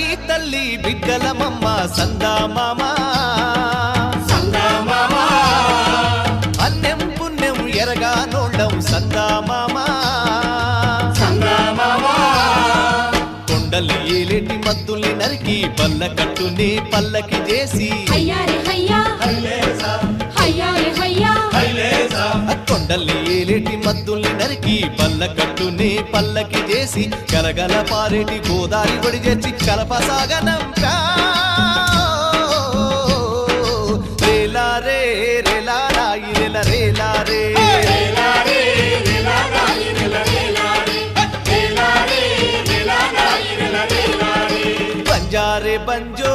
తల్లి బిడ్డలమమ్మ సందామామ. అన్నెం పుణ్యం ఎరగా నోళ్ళం సందామామ. కొండలు ఏలేటి మద్దుల్ని నరికి పల్ల కట్టుని పల్లకి చేసి. హయ్యా కొండల్ని మద్దుల్ని నరికి పల్ల కట్టుని పల్లకి చేసి కలగల పారేటి గోదారి ఒడి చేర్చి కలపసాగనంపా రేలా రే రేలా రాయి రేల రేలా రే. బంజారే బంజో